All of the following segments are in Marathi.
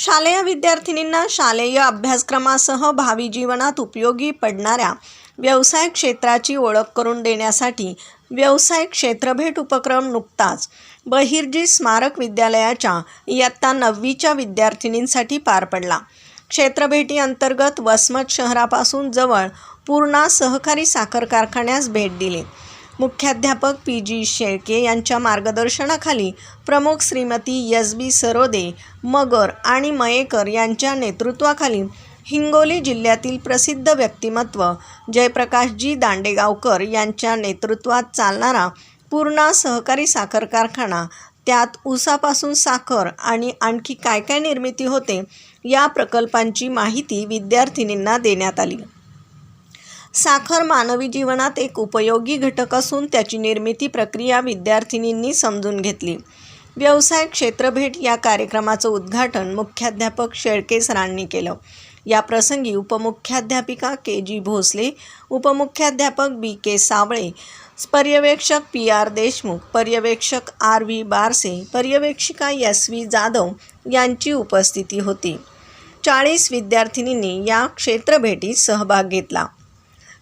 शालेय विद्यार्थिनींना शालेय अभ्यासक्रमासह भावी जीवनात उपयोगी पडणाऱ्या व्यवसाय क्षेत्राची ओळख करून देण्यासाठी व्यवसाय क्षेत्रभेट उपक्रम नुकताच बहिर्जी स्मारक विद्यालयाच्या इयत्ता नववीच्या विद्यार्थिनींसाठी पार पडला. क्षेत्रभेटी अंतर्गत वसमत शहरापासून जवळ पूर्णा सहकारी साखर कारखान्यास भेट दिली. मुख्याध्यापक पी जी शेळके यांच्या मार्गदर्शनाखाली प्रमुख श्रीमती यस बी सरोदे मगर आणि मयेकर यांच्या नेतृत्वाखाली हिंगोली जिल्ह्यातील प्रसिद्ध व्यक्तिमत्व जयप्रकाशजी दांडेगावकर यांच्या नेतृत्वात चालणारा पूर्णा सहकारी साखर कारखाना त्यात ऊसापासून साखर आणि आणखी काय काय निर्मिती होते या प्रकल्पांची माहिती विद्यार्थिनींना देण्यात आली. साखर मानवी जीवनात एक उपयोगी घटक असून त्याची निर्मिती प्रक्रिया विद्यार्थिनींनी समजून घेतली. व्यवसाय क्षेत्रभेट या कार्यक्रमाचं उद्घाटन मुख्याध्यापक शेळके सरांनी केलं. या प्रसंगी उपमुख्याध्यापिका के जी भोसले उपमुख्याध्यापक बी के सावळे पर्यवेक्षक पी आर देशमुख पर्यवेक्षक आर व्ही बारसे पर्यवेक्षिका एस व्ही जाधव यांची उपस्थिती होती. चाळीस विद्यार्थिनींनी या क्षेत्रभेटीत सहभाग घेतला.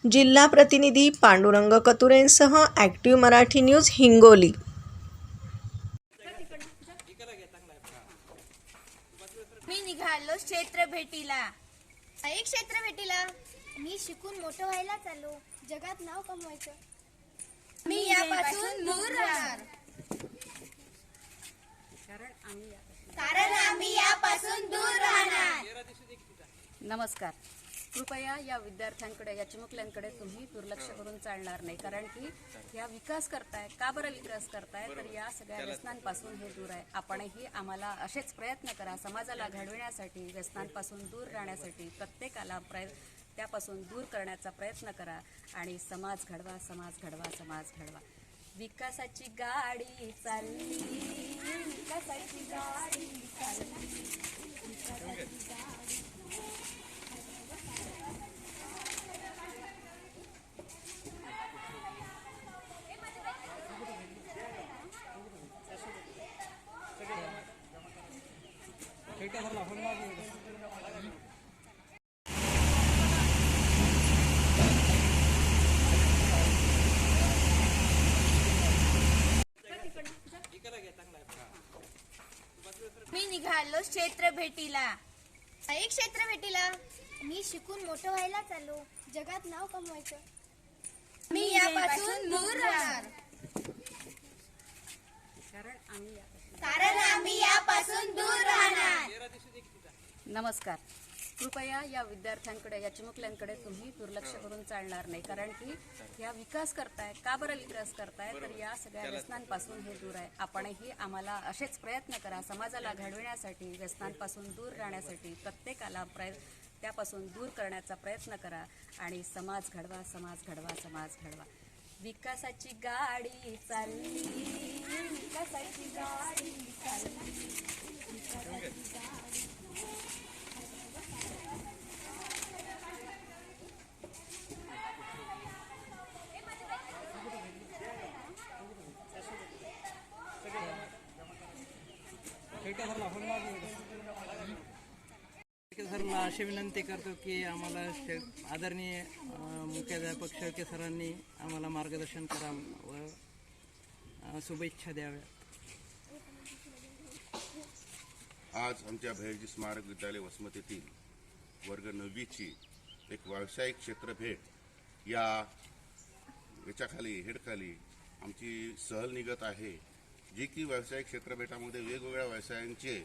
जिल्हा प्रतिनिधी पांडुरंग कतुरेंसह ॲक्टिव्ह मराठी न्यूज हिंगोली. मी निघालो क्षेत्र भेटीला. एक क्षेत्र भेटीला. मी शिकून मोठं व्हायला चाललो. जगात नाव कमवायचं. मी यापासून दूर राहणार. कारण आम्ही यापासून दूर राहणार. नमस्कार. कृपया या विद्यार्थ्यांकडे या चिमुकल्यांकडे तुम्ही दुर्लक्ष करून चालणार नाही. कारण की या विकास करताय का बरं विकास करताय? तर या सगळ्या व्यसनांपासून हे दूर आहे. आपणही आम्हाला असेच प्रयत्न करा. समाजाला घडविण्यासाठी व्यसनांपासून दूर राहण्यासाठी प्रत्येकाला प्रय त्यापासून दूर करण्याचा प्रयत्न करा. आणि समाज घडवा समाज घडवा समाज घडवा. विकासाची गाडी चालली विकासाची गाडी चालली. मी निघालो क्षेत्र भेटीला. एक क्षेत्र भेटीला. मी शिकून मोठं व्हायला चाललो जगात नाव कमवायचं. मी यापासून दूर राहणार कारण आम्ही या- कारण आम्ही यापासून दूर राहणार नमस्कार. कृपया या विद्यार्थ्यांकडे या चिमुकल्यांकडे तुम्ही दुर्लक्ष करून चालणार नाही. कारण की या विकास करताय का बरं विकास करताय? तर या सगळ्या व्यसनांपासून हे दूर आहे. आपणही आम्हाला असेच प्रयत्न करा समाजाला घडविण्यासाठी व्यसनांपासून दूर राहण्यासाठी प्रत्येकाला प्रयत्न त्यापासून दूर करण्याचा प्रयत्न करा आणि समाज घडवा समाज घडवा समाज घडवा. विकासाची गाडी चालली विकासाची गाडी चालली. सरला अशी विनंती करतो की आम्हाला शे आदरणीय मुख्याध्यापक शेळके सरांनी आम्हाला मार्गदर्शन करावं व शुभेच्छा द्याव्या. आज आमच्या भैरजी स्मारक विद्यालय वसमत येथील वर्ग नववीची एक व्यावसायिक क्षेत्र भेट या याच्याखाली हेडखाली आमची सहल निघत आहे. जे की व्यावसायिक क्षेत्रपीठामध्ये वेगवेगळ्या व्यवसायांचे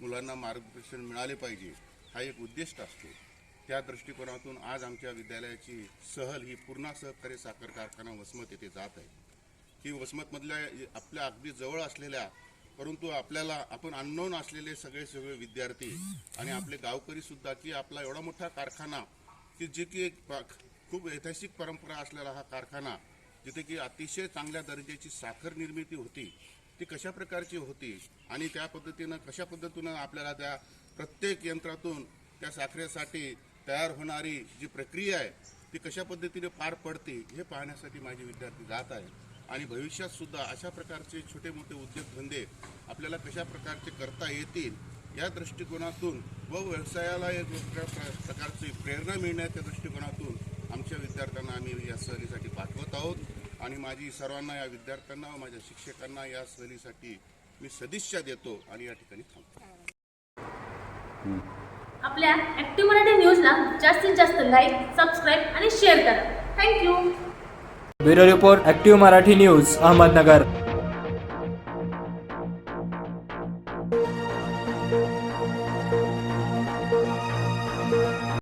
मुलांना मार्गदर्शन मिळाले पाहिजे हा एक उद्दिष्ट असतो. त्या दृष्टिकोनातून आज आमच्या विद्यालयाची सहल ही पूर्णा सहकारी साखर कारखाना वसमत येथे जात आहे. की वसमतमधल्या आपल्या अगदी जवळ असलेल्या परंतु आपल्याला आपण अननोन असलेले सगळे सगळे विद्यार्थी आणि आपले गावकरी सुद्धा की आपला एवढा मोठा कारखाना की जे की एक खूप ऐतिहासिक परंपरा असलेला हा कारखाना जिथे की अतिशय चांगल्या दर्जाची साखर निर्मिती होती. ती कशा प्रकारची होती आणि त्या पद्धतीनं कशा पद्धतीनं आपल्याला त्या प्रत्येक यंत्रातून त्या साखरेसाठी तयार होणारी जी प्रक्रिया आहे ती कशा पद्धतीने पार पडते हे पाहण्यासाठी माझे विद्यार्थी जात आहेत. आणि भविष्यात सुद्धा अशा प्रकारचे छोटे मोठे उद्योगधंदे आपल्याला कशा प्रकारचे करता येतील या दृष्टिकोनातून व व्यवसायाला एक प्र- प्रकारची प्रेरणा मिळण्याच्या दृष्टिकोनातून आमच्या विद्यार्थ्यांना आम्ही या सहलीसाठी पाठवत आहोत. आणि माझी सर्वांना या विद्यार्थ्यांना व माझ्या शिक्षकांना या सहलीसाठी मी सदिच्छा देतो आणि या ठिकाणी थांबतो. आपल्या ॲक्टिव्ह मराठी न्यूजला जास्तीत जास्त लाईक सबस्क्राईब आणि शेअर करा. Thank you bureau report active Marathi news Ahmednagar.